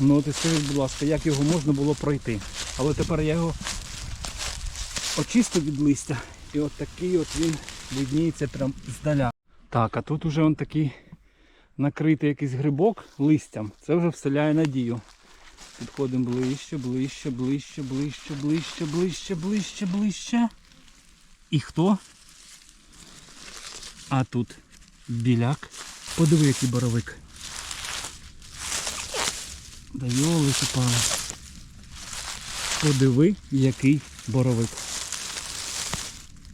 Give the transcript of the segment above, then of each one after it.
Ну от і скажіть, будь ласка, як його можна було пройти. Але тепер я його очистив від листя. І от такий от він видніється прям здаля. Так, а тут уже он такий накритий якийсь грибок листям. Це вже вселяє надію. Підходимо ближче, ближче, ближче, ближче, ближче, ближче, ближче, ближче. І хто? А тут біляк. Подиви, який боровик. Да йолики пали. Подиви, який боровик.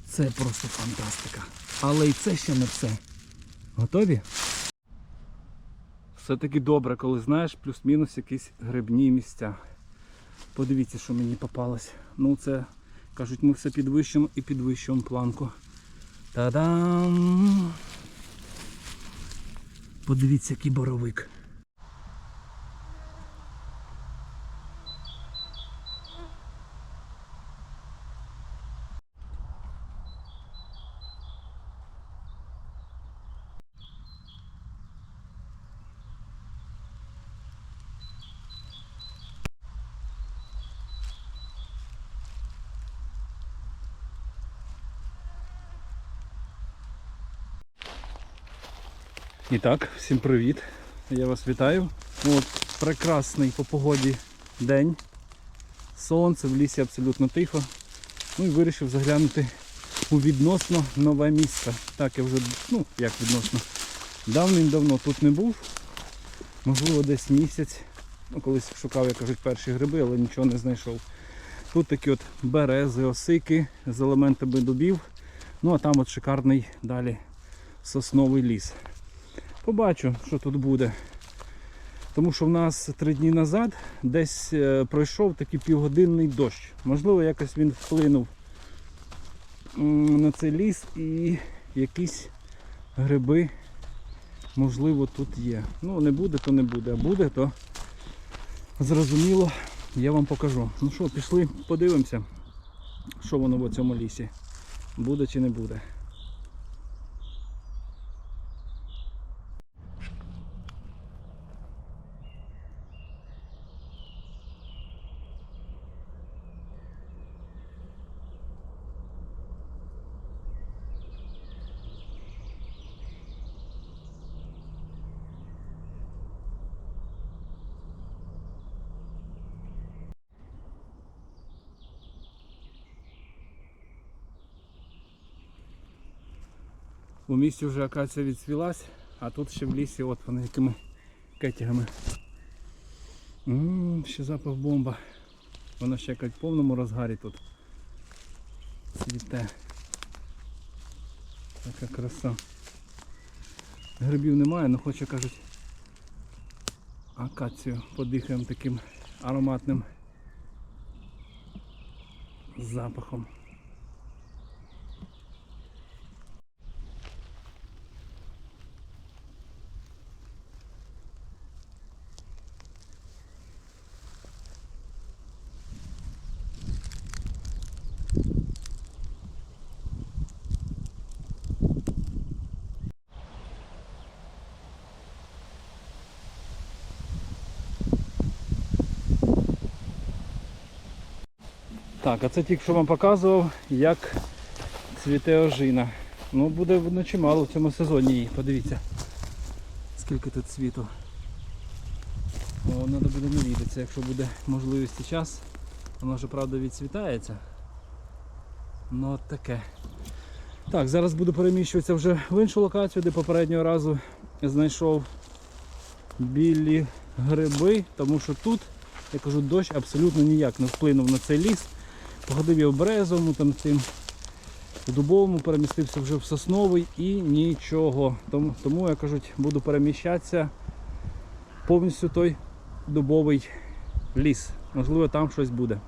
Це просто фантастика. Але і це ще не все. Готові? Все-таки добре, коли знаєш плюс-мінус якісь грибні місця. Подивіться, що мені попалось. Ну це, кажуть, ми все підвищимо і підвищуємо планку. Та-дам! Подивіться, який боровик. І так, всім привіт. Я вас вітаю. Ну, От, прекрасний по погоді день. Сонце, в лісі абсолютно тихо. Ну і вирішив заглянути у відносно нове місце. Так, я вже, ну, як відносно, давним-давно тут не був. Можливо, десь місяць. Ну, колись шукав, як кажуть, перші гриби, але нічого не знайшов. Тут такі от берези, осики з елементами дубів. Ну а там от шикарний далі сосновий ліс. Побачу, що тут буде. Тому що в нас три дні назад десь е, пройшов такий півгодинний дощ. Можливо, якось він вплинув на цей ліс і якісь гриби, можливо, тут є. Ну, не буде, то не буде, а буде, то зрозуміло, я вам покажу. Ну що, пішли, подивимося, що воно в цьому лісі. Буде чи не буде. Місті вже акація відцвілась, а тут ще в лісі от вони якими кетягами. Ммм, ще запах бомба. Вона ще як в повному розгарі тут. Цвіте. Така краса. Грибів немає, але хоче кажуть акацію подихаємо таким ароматним запахом. Так, а це тільки що вам показував, як цвіте ожина. Ну буде видно чимало в цьому сезоні її. Подивіться. Скільки тут цвіту. Треба буде навідатися, якщо буде можливість час. Воно вже правда відцвітається. Ну от таке. Так, зараз буду переміщуватися вже в іншу локацію, де попереднього разу знайшов білі гриби, тому що тут, я кажу, дощ абсолютно ніяк не вплинув на цей ліс. Походив я в березовому, там цим, в дубовому, перемістився вже в сосновий і нічого. Тому, тому я кажуть, буду переміщатися повністю той дубовий ліс. Можливо, там щось буде.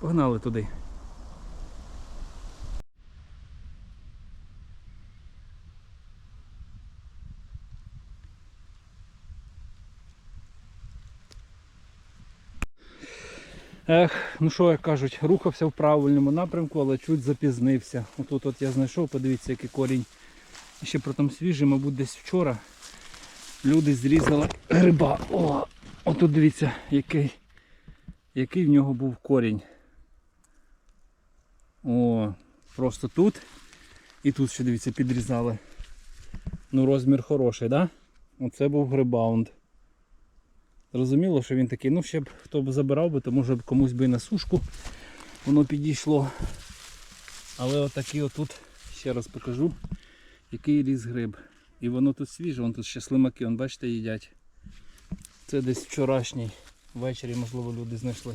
Погнали туди. Ех, ну що як кажуть, рухався в правильному напрямку, але чуть запізнився. Отут от я знайшов, подивіться, який корінь. Ще про там свіжий, мабуть, десь вчора люди зрізали гриба. О, Отут дивіться, який, який в нього був корінь. О, просто тут. І тут ще дивіться, підрізали. Ну, розмір хороший? Да? Оце був грибаунд. Зрозуміло, що він такий, ну ще б хто б забирав би, то може б комусь би і на сушку воно підійшло. Але отакий отут, ще раз покажу, який ріс гриб. І воно тут свіже, вон тут ще слимаки, вон, бачите, їдять. Це десь вчорашній. Ввечері, можливо, люди знайшли.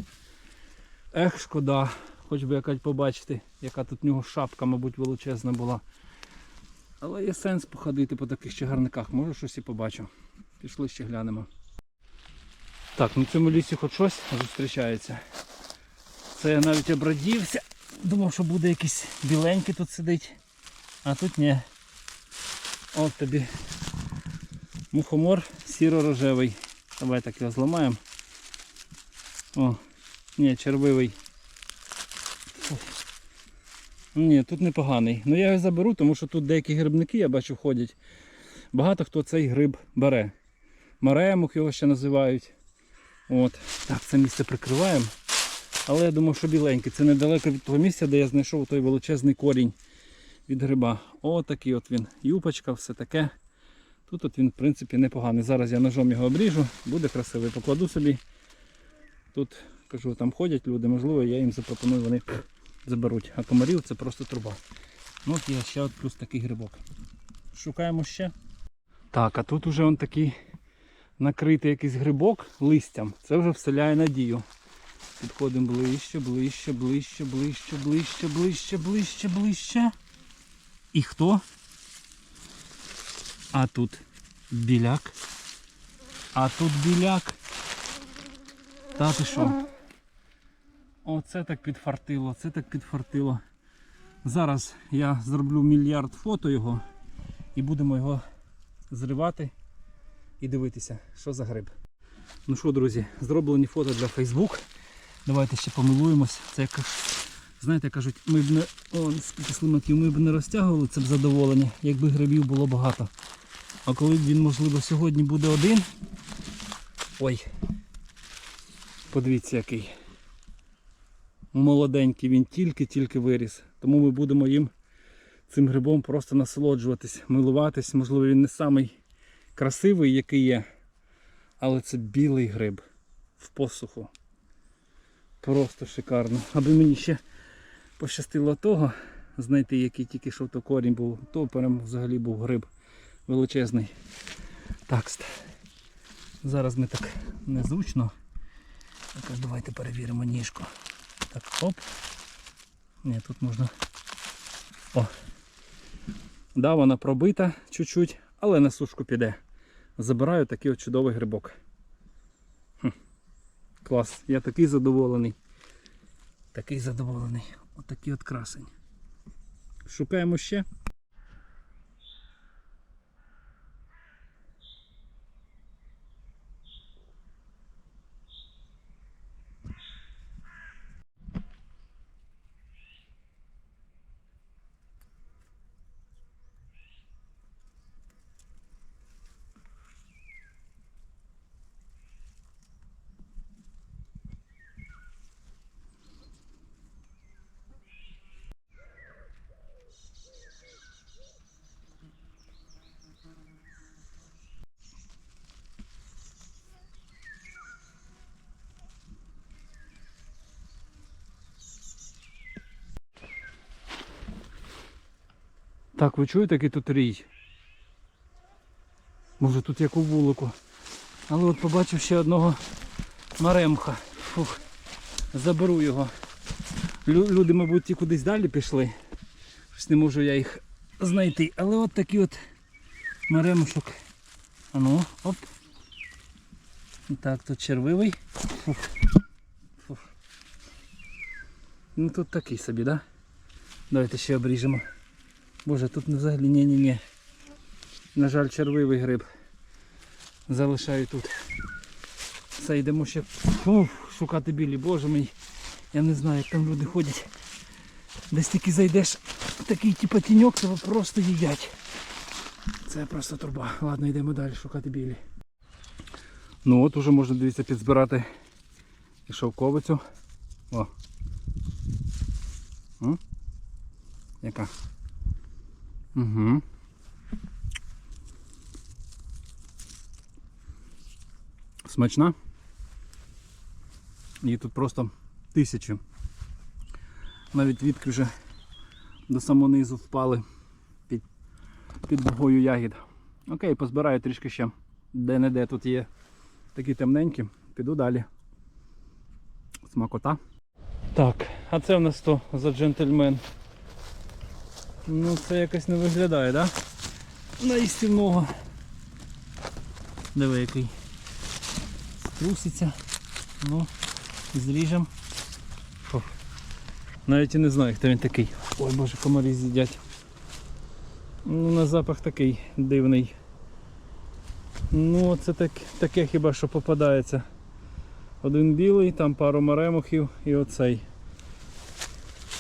Ех, шкода, хоч би якась побачити, яка тут в нього шапка, мабуть, величезна була. Але є сенс походити по таких чагарниках, може щось і побачу. Пішли ще глянемо. Так, на цьому лісі хоч щось зустрічається. Це я навіть обрадівся. Думав, що буде якийсь біленький тут сидить. А тут ні. От тобі мухомор сіро-рожевий. Давай так його зламаємо. О, ні, червивий. Ні, тут непоганий. Ну я його заберу, тому що тут деякі грибники, я бачу, ходять. Багато хто цей гриб бере. Маремух його ще називають. От. Так, це місце прикриваємо. Але я думав, що біленький. Це недалеко від того місця, де я знайшов той величезний корінь від гриба. О, такий от він. Юпочка, все таке. Тут от він, в принципі, непоганий. Зараз я ножом його обріжу, буде красивий. Покладу собі. Тут, кажу, там ходять люди, можливо, я їм запропоную, вони заберуть. А комарів це просто труба. Ну от є ще от плюс такий грибок. Шукаємо ще. Так, а тут уже он такий накритий якийсь грибок листям. Це вже вселяє надію. Підходимо ближче, ближче, ближче, ближче, ближче, ближче, ближче, ближче. І хто? А тут біляк. А тут біляк. Та ти що? Оце так підфартило, це так підфартило. Зараз я зроблю мільярд фото його і будемо його зривати і дивитися, що за гриб. Ну що, друзі, зроблені фото для Facebook. Давайте ще помилуємось. Це як, знаєте, кажуть, ми б не о, скільки слимаків, ми б не розтягували це б задоволення, якби грибів було багато. А коли б він, можливо, сьогодні буде один. Ой. Подивіться який. Молоденький, він тільки-тільки виріс. Тому ми будемо їм цим грибом просто насолоджуватись, милуватись. Можливо, він не самий красивий, який є. Але це білий гриб в посуху. Просто шикарно. Аби мені ще пощастило того знайти, який тільки що то корінь був, то прям взагалі був гриб величезний. Так, зараз ми так незручно. Так, давайте перевіримо ніжку. Так, оп. Ні, тут можна. О. Да, вона пробита чуть-чуть, але на сушку піде. Забираю такий от чудовий грибок. Хм. Клас, я такий задоволений. Такий задоволений. Отакий от красень. Шукаємо ще. Так, ви чуєте, який тут рій? Може тут як у вулику. Але от побачив ще одного маремха. Фух, заберу його. Лю- люди, мабуть, ті кудись далі пішли. Щось не можу я їх знайти. Але от такий от маремушок. А ну, оп. Так, тут червивий. Фух. Фух. Ну тут такий собі, да? Давайте ще обріжемо. Боже, тут взагалі ні-ні-ні. На жаль, червивий гриб. Залишаю тут. Все, йдемо ще Уф, шукати білі, боже мій. Я не знаю, як там люди ходять. Десь тільки зайдеш, такий типу тіньок, тебе просто їдять. Це просто труба. Ладно, йдемо далі шукати білі. Ну от уже можна дивіться підзбирати і шовковицю. О. М? Яка? Угу. Смачна. Її тут просто тисячі. Навіть вітки вже до самого низу впали під, під вагою ягід. Окей, позбираю трішки ще. Де-не-де тут є такі темненькі. Піду далі. Смакота. Так, а це в нас то за джентльмен. Ну це якось не виглядає, так? Да? На істівного. Диви який. Труситься. Ну, зріжем. Фу. Навіть і не знаю, хто він такий. Ой боже, комарі з'їдять. Ну, на запах такий дивний. Ну, це так, таке хіба що попадається. Один білий, там пару маремухів і оцей.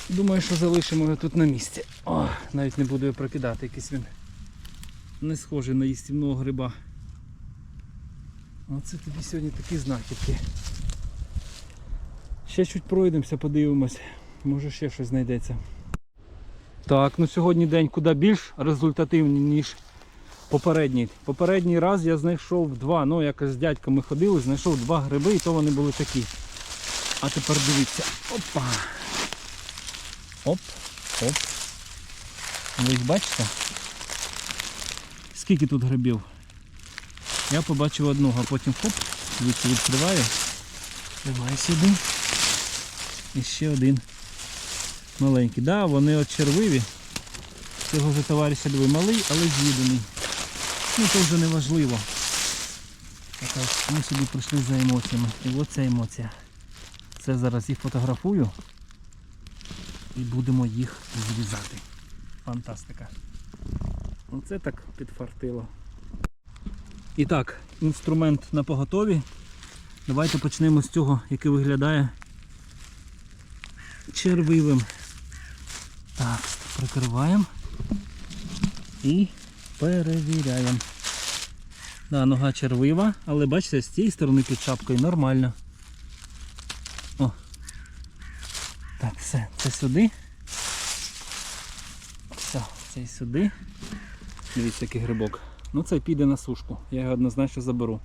Думаю, що залишимо його тут на місці. О, навіть не буду його прокидати, якийсь він не схожий на їстівного гриба. Оце тобі сьогодні такі знахідки. Ще чуть пройдемося, подивимось. Може ще щось знайдеться. Так, ну сьогодні день куди більш результативний, ніж попередній. Попередній раз я знайшов два, ну якось з дядьками ходили, знайшов два гриби і то вони були такі. А тепер дивіться. Опа! Оп, оп. Ви їх бачите? Скільки тут грибів? Я побачив одного, а потім хоп, звідси відкриваю. Тримаю сюди. І ще один маленький. Да, вони от червиві. Цього вже товариша диви малий, але з'їдений. Ну це вже не важливо. Ми сюди прийшли за емоціями. І от ця емоція. Це зараз їх фотографую і будемо їх зрізати. Фантастика. Оце так підфартило. І так, інструмент на поготові. Давайте почнемо з цього, який виглядає червивим. Так, прикриваємо і перевіряємо. Да, нога червива, але бачите, з цієї сторони під шапкою нормально. О. Так, все, це сюди. Все, це сюди. Дивіться, який грибок. Ну цей піде на сушку. Я його однозначно заберу.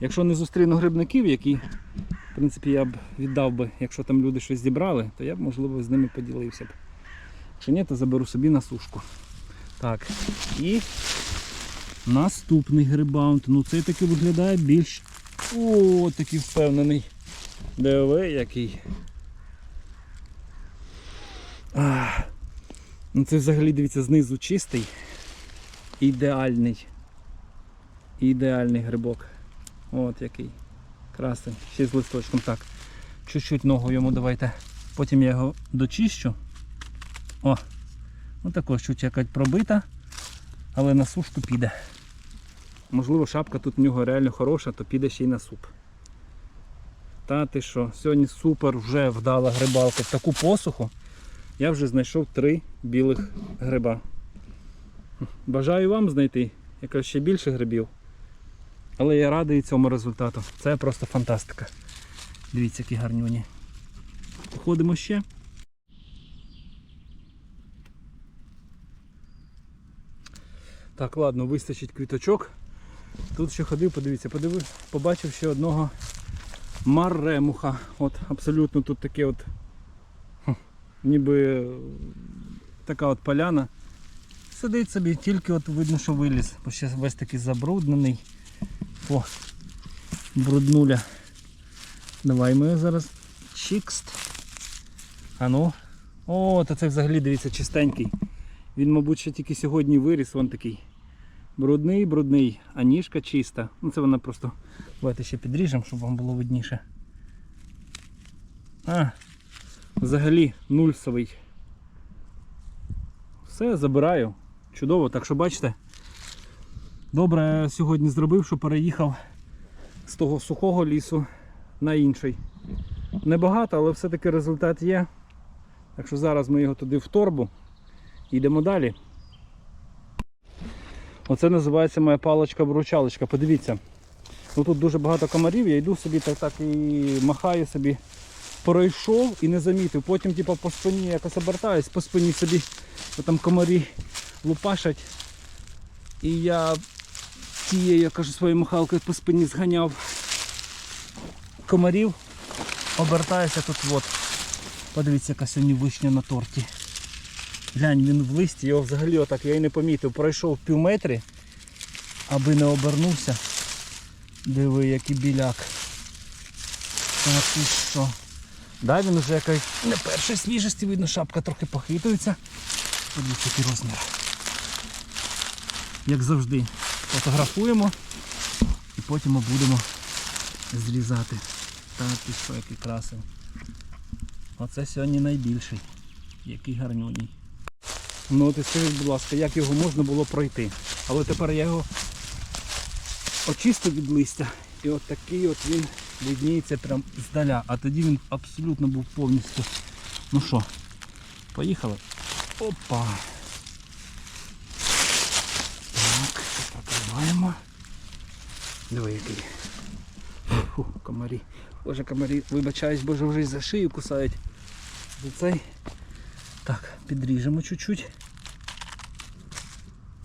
Якщо не зустріну грибників, які, в принципі, я б віддав би, якщо там люди щось зібрали, то я б, можливо, з ними поділився б. Якщо ні, то заберу собі на сушку. Так. І наступний грибаунт. Ну цей таки виглядає більш... О, такий впевнений. Диви, який. Ах. Ну це взагалі, дивіться, знизу чистий. Ідеальний. Ідеальний грибок. От який. Красень. Ще з листочком. Так. Чуть-чуть ногу йому давайте. Потім я його дочищу. О! Ну також чуть якась пробита, але на сушку піде. Можливо, шапка тут в нього реально хороша, то піде ще й на суп. Та ти що, сьогодні супер вже вдала грибалка. В таку посуху я вже знайшов три білих гриба. Бажаю вам знайти якось ще більше грибів. Але я радий цьому результату. Це просто фантастика. Дивіться, які гарнюні. Походимо ще. Так, ладно, вистачить квіточок. Тут ще ходив, подивіться, подивив, побачив ще одного маремуха. От абсолютно тут таке от ніби така от поляна. Сидить собі, тільки от видно, що виліз, бо ще весь такий забруднений. О, бруднуля. Давай ми зараз чикст. А ну. О, та це взагалі дивіться чистенький. Він, мабуть, ще тільки сьогодні виріс, вон такий. Брудний, брудний, а ніжка чиста. Ну це вона просто. Давайте ще підріжемо, щоб вам було видніше. А, взагалі нульсовий. Все, забираю. Чудово, так що бачите. Добре сьогодні зробив, що переїхав з того сухого лісу на інший. Небагато, але все-таки результат є. Так що зараз ми його туди в торбу йдемо далі. Оце називається моя паличка-вручалочка. Подивіться. Ну тут дуже багато комарів, я йду собі так так і махаю собі. Пройшов і не замітив. Потім типу, по спині якось обертаюсь, по спині собі там комарі лупашать. І я тією, я кажу, своєю махалкою по спині зганяв комарів. Обертаюся тут от. Подивіться, яка сьогодні вишня на торті. Глянь, він в листі, його взагалі отак я і не помітив. Пройшов пів метри, аби не обернувся. Диви, який біляк. Та ти що? Да, він вже якась не першої свіжості, видно, шапка трохи похитується. Подивіться, який розмір. Як завжди, фотографуємо і потім ми будемо зрізати. Та ти що, який красив. Оце сьогодні найбільший. Який гарнюній. Ну от і скажіть, будь ласка, як його можна було пройти. Але тепер я його очистив від листя. І от такий от він видніється прям здаля. А тоді він абсолютно був повністю. Ну що, поїхали? Опа. Так, покриваємо. Диви який. Фу, комарі. Боже, комарі, вибачаюсь, боже, вже за шию кусають. За цей. Так, підріжемо чуть-чуть.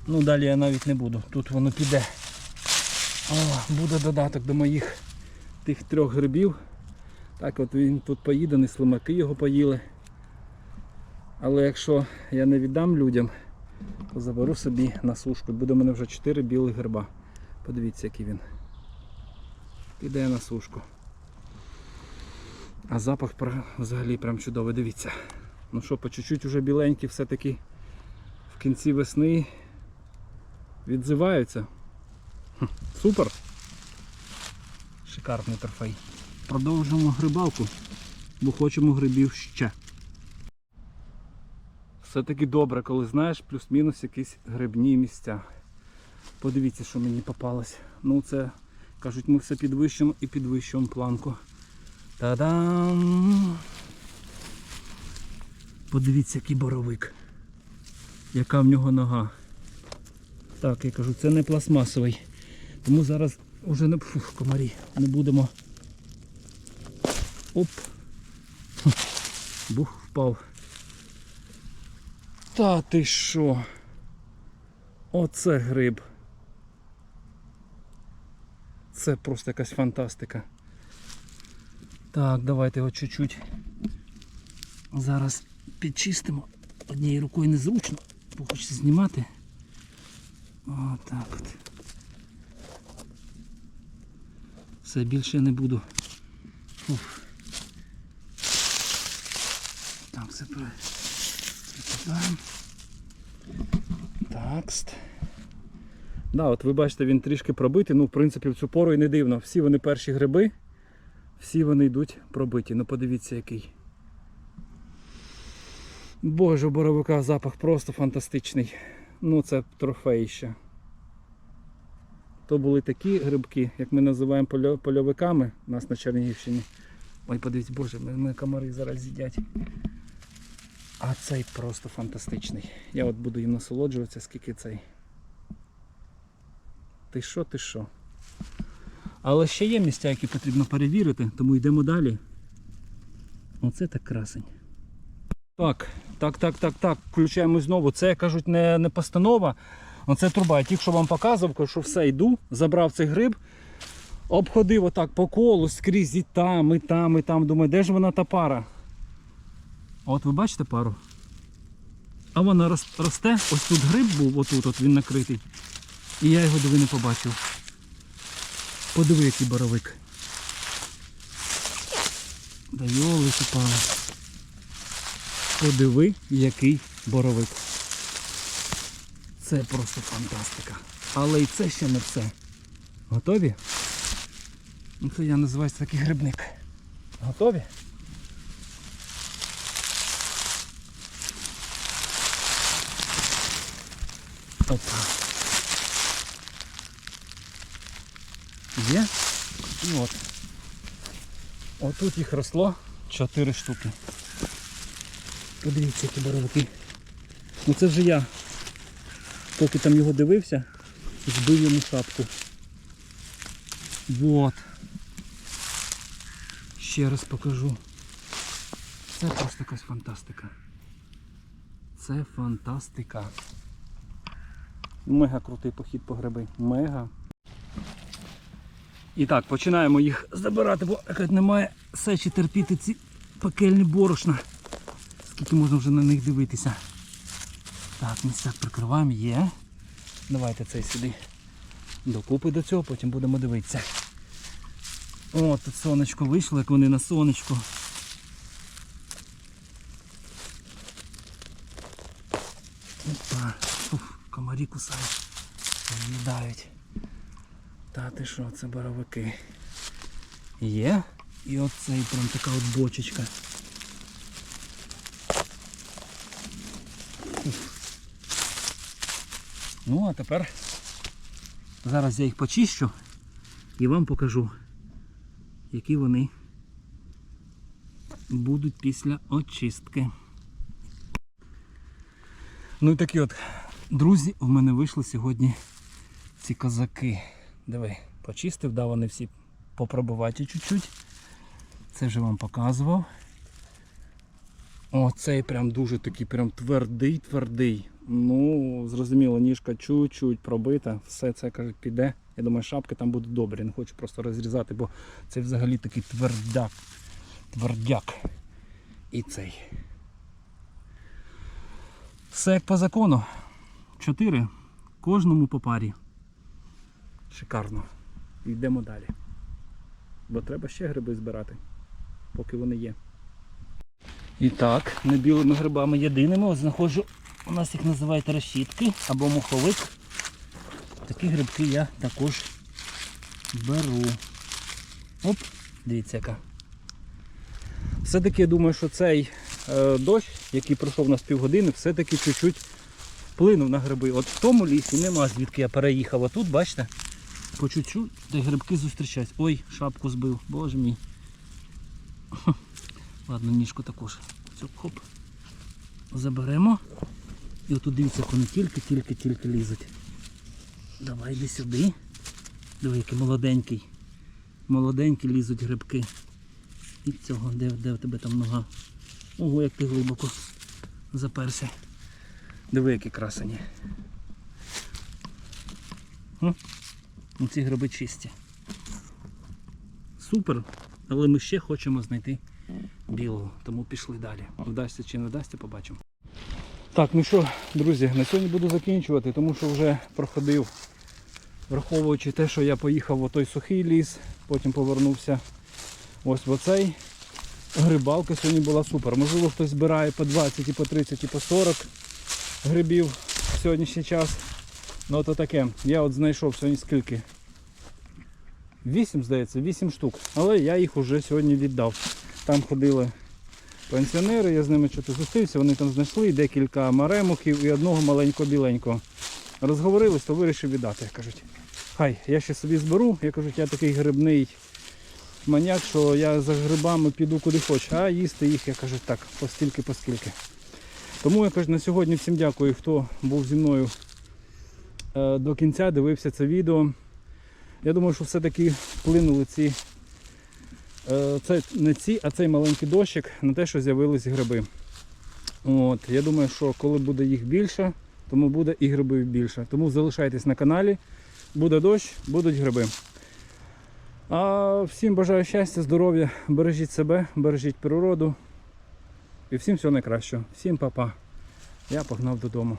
Ну, далі я навіть не буду. Тут воно піде. О, буде додаток до моїх тих трьох грибів. Так от він тут поїдений, слимаки його поїли. Але якщо я не віддам людям, то заберу собі на сушку. Буде в мене вже 4 білих гриба. Подивіться, який він. Піде на сушку. А запах взагалі прям чудовий, дивіться. Ну що, по чуть-чуть вже біленькі все-таки в кінці весни відзиваються. Хм, Супер. Шикарний трофей. Продовжуємо грибалку, бо хочемо грибів ще. Все-таки добре, коли знаєш плюс-мінус якісь грибні місця. Подивіться, що мені попалось. Ну це, кажуть, ми все підвищимо і підвищуємо планку. Та-дам! Подивіться, який боровик. Яка в нього нога. Так, я кажу, це не пластмасовий. Тому зараз вже не фух, комарі, не будемо. Оп. Бух впав. Та ти що? Оце гриб. Це просто якась фантастика. Так, давайте його чуть-чуть зараз підчистимо. Однією рукою незручно, бо хочеться знімати. Отак от. Все, більше не буду. Фух. Так, все. Прикидаємо. Такст. Да, от ви бачите, він трішки пробитий. Ну, в принципі, в цю пору і не дивно. Всі вони перші гриби, всі вони йдуть пробиті. Ну подивіться який. Боже, у боровика запах просто фантастичний. Ну це трофей ще. То були такі грибки, як ми називаємо польо- польовиками у нас на Чернігівщині. Ой, подивіться, боже, мене комари зараз з'їдять. А цей просто фантастичний. Я от буду їм насолоджуватися, скільки цей. Ти що, ти що? Але ще є місця, які потрібно перевірити, тому йдемо далі. Оце так красень. Так, так, так, так, так. Включаємо знову. Це кажуть не, не постанова. Оце труба. Я тільки що вам показував, що все йду, забрав цей гриб, обходив отак по колу, скрізь і там, і там, і там. Думаю, де ж вона та пара? От ви бачите пару? А вона росте, ось тут гриб був, отут от він накритий. І я його диви не побачив. Подиви, який боровик. Да йолики пали. Подиви, який боровик. Це просто фантастика. Але і це ще не все. Готові? Ну, Це я називаю такий грибник. Готові? Опа. Є? І от. Отут їх росло 4 штуки. Подивіться, які боровики. Ну це вже я, поки там його дивився, збив йому шапку. Вот. Ще раз покажу. Це просто якась фантастика. Це фантастика. Мега крутий похід по гриби. Мега. І так, починаємо їх забирати, бо якось немає сечі терпіти ці пекельні борошна. Скільки можна вже на них дивитися. Так, місцях прикриваємо, є. Давайте цей сюди докупи до цього, потім будемо дивитися. О, тут сонечко вийшло, як вони на сонечку. Опа. Уф, комарі кусають. З'їдають. Та ти що, це боровики. Є. І оцей прям така от бочечка. Ну, а тепер зараз я їх почищу і вам покажу, які вони будуть після очистки. Ну і такі от, друзі, в мене вийшли сьогодні ці козаки. Диви, почистив, дав вони всі попробувати чуть-чуть. Це вже вам показував. О, цей прям дуже такий прям твердий, твердий. Ну, зрозуміло, ніжка чуть-чуть пробита, все це кажуть, піде. Я думаю, шапки там будуть добрі, не хочу просто розрізати, бо це взагалі такий твердяк. Твердяк. І цей. Все як по закону. Чотири. Кожному по парі. Шикарно. Йдемо далі. Бо треба ще гриби збирати, поки вони є. І так, не білими грибами єдиними. Знаходжу, у нас їх називають решітки або муховик. Такі грибки я також беру. Оп, дивіться яка. Все-таки я думаю, що цей е, дощ, який пройшов на півгодини, все-таки чуть-чуть вплинув на гриби. От в тому лісі нема, звідки я переїхав. А тут, бачите, по чуть-чуть де грибки зустрічаються. Ой, шапку збив, боже мій. Ладно, ніжку також. Цю хоп. Заберемо. І отут дивіться, як вони тільки-тільки-тільки лізуть. Давай йди сюди. Диви, який молоденький. Молоденькі лізуть грибки. І цього, де, де в тебе там нога? Ого, як ти глибоко заперся. Диви, які красені. Ці гриби чисті. Супер, але ми ще хочемо знайти білого, тому пішли далі. Вдасться чи не вдасться, побачимо. Так, ну що, друзі, на сьогодні буду закінчувати, тому що вже проходив, враховуючи те, що я поїхав в той сухий ліс, потім повернувся ось в оцей. Грибалка сьогодні була супер. Можливо, хтось збирає по 20, і по 30, і по 40 грибів в сьогоднішній час. Ну то таке. Я от знайшов сьогодні скільки. 8, здається, 8 штук. Але я їх уже сьогодні віддав. Там ходили пенсіонери, я з ними щось зустрівся, вони там знайшли декілька маремухів і одного маленького біленького. Розговорились, то вирішив віддати. Кажуть, хай, я ще собі зберу. Я кажуть, я такий грибний маняк, що я за грибами піду куди хочу, а їсти їх, я кажу, так, постільки, поскільки. Тому я кажу, на сьогодні всім дякую, хто був зі мною е, до кінця, дивився це відео. Я думаю, що все-таки вплинули ці, це не ці, а цей маленький дощик на те, що з'явились гриби. От, Я думаю, що коли буде їх більше, тому буде і грибів більше. Тому залишайтесь на каналі. Буде дощ, будуть гриби. А всім бажаю щастя, здоров'я, бережіть себе, бережіть природу. І всім всього найкращого. Всім па-па. Я погнав додому.